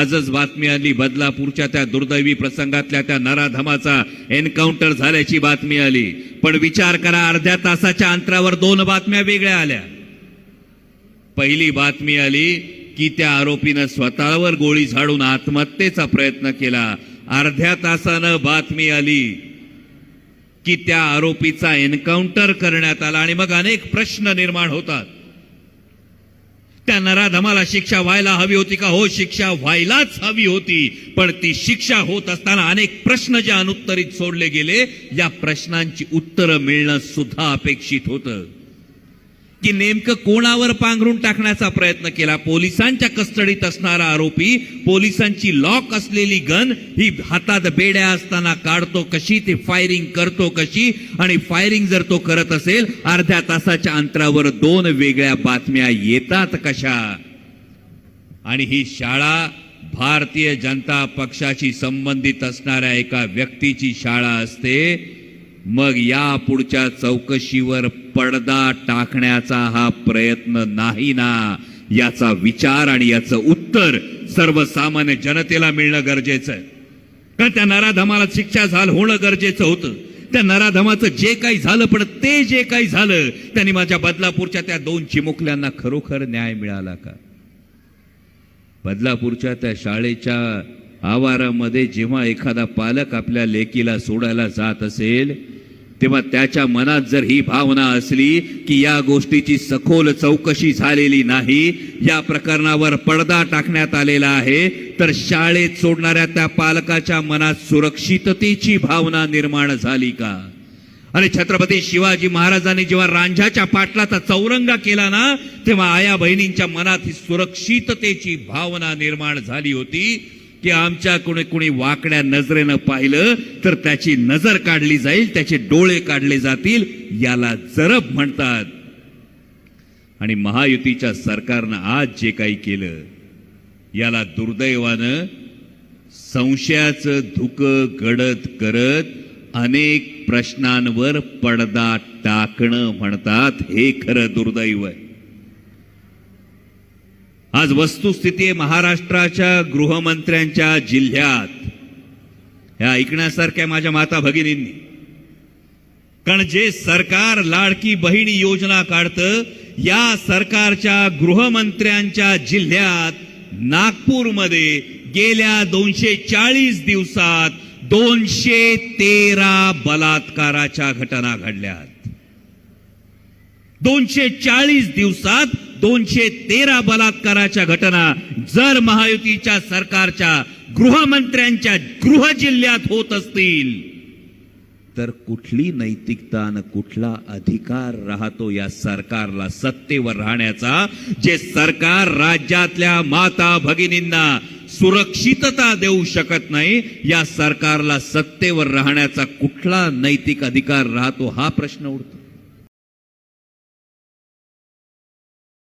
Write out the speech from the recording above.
आजच बातमी आली बदलापूरच्या त्या दुर्दैवी प्रसंगातल्या त्या नराधमाचा एन्काउंटर झाल्याची बातमी आली. पण विचार करा अर्ध्या तासाच्या अंतरावर दोन बातम्या वेगळ्या आल्या. पहिली बातमी आली की त्या आरोपीनं स्वतःवर गोळी झाडून आत्महत्येचा प्रयत्न केला. अर्ध्या तासानं बातमी आली की त्या आरोपीचा एन्काउंटर करण्यात आला आणि मग अनेक प्रश्न निर्माण होतात. त्या नराधमाला शिक्षा व्हायला हवी होती का? हो शिक्षा व्हायलाच हवी होती. पण ती शिक्षा होत असताना अनेक प्रश्न जे अनुत्तरित सोडले गेले या प्रश्नांची उत्तरं मिळणं सुद्धा अपेक्षित होतं. की नेमकं कोणावर पांघरून टाकण्याचा प्रयत्न केला? पोलिसांच्या कस्टडीत असणारा आरोपी पोलिसांची लॉक असलेली गन ही हातात बेड्या असताना काढतो कशी ती फायरिंग करतो कशी? आणि फायरिंग जर तो करत असेल अर्ध्या तासाच्या अंतरावर दोन वेगळ्या बातम्या येतात कशा? आणि ही शाळा भारतीय जनता पक्षाशी संबंधित असणाऱ्या एका व्यक्तीची शाळा असते मग या पुढच्या चौकशीवर पडदा टाकण्याचा हा प्रयत्न नाही ना? याचा विचार आणि याचं उत्तर सर्वसामान्य जनतेला मिळणं गरजेचं आहे. कारण त्या नराधमाला शिक्षा झालं होणं गरजेचं होतं? त्या नराधमाचं जे काही झालं पण ते जे काही झालं त्यांनी माझ्या बदलापूरच्या त्या दोन चिमुकल्यांना खरोखर न्याय मिळाला का? बदलापूरच्या त्या शाळेच्या आवारामध्ये जेव्हा एखादा पालक आपल्या लेकीला सोडायला जात असेल तेव्हा त्याच्या मनात जर ही भावना असली की या गोष्टीची सखोल चौकशी झालेली नाही या प्रकरणावर पडदा टाकण्यात आलेला आहे तर शाळेत सोडणाऱ्या त्या पालकाच्या मनात सुरक्षिततेची भावना निर्माण झाली का? अरे छत्रपती शिवाजी महाराजांनी जेव्हा रांझाच्या पाटलाचा चौरंगा केला ना तेव्हा आया बहिणींच्या मनात ही सुरक्षिततेची भावना निर्माण झाली होती. की आमच्या कोणी कोणी वाकड्या नजरेनं पाहिलं तर त्याची नजर काढली जाईल त्याचे डोळे काढले जातील याला जरब म्हणतात. आणि महायुतीच्या सरकारनं आज जे काही केलं याला दुर्दैवानं संशयाचं धुकं गडद करत अनेक प्रश्नांवर पडदा टाकणं म्हणतात हे खरं दुर्दैव आहे. आज वस्तुस्थिती आहे महाराष्ट्राच्या गृहमंत्र्यांच्या जिल्ह्यात. ह्या ऐकण्यासारख्या माझ्या माता भगिनींनी. कारण जे सरकार लाडकी बहिणी योजना काढतं या सरकारच्या गृहमंत्र्यांच्या जिल्ह्यात नागपूरमध्ये गेल्या दोनशे चाळीस दिवसात दोनशे तेरा बलात्काराच्या घटना घडल्यात. दोनशे चाळीस दिवसात दोनशे तेरा बलात्काराच्या घटना जर महायुतीच्या सरकारच्या गृहमंत्र्यांच्या गृह जिल्ह्यात होत असतील तर कुठली नैतिकता आणि कुठला अधिकार राहतो या सरकारला सत्तेवर राहण्याचा जे सरकार राज्यातल्या माता भगिनींना सुरक्षितता देऊ शकत नाही या सरकारला सत्तेवर राहण्याचा कुठला नैतिक अधिकार राहतो हा प्रश्न उडतो.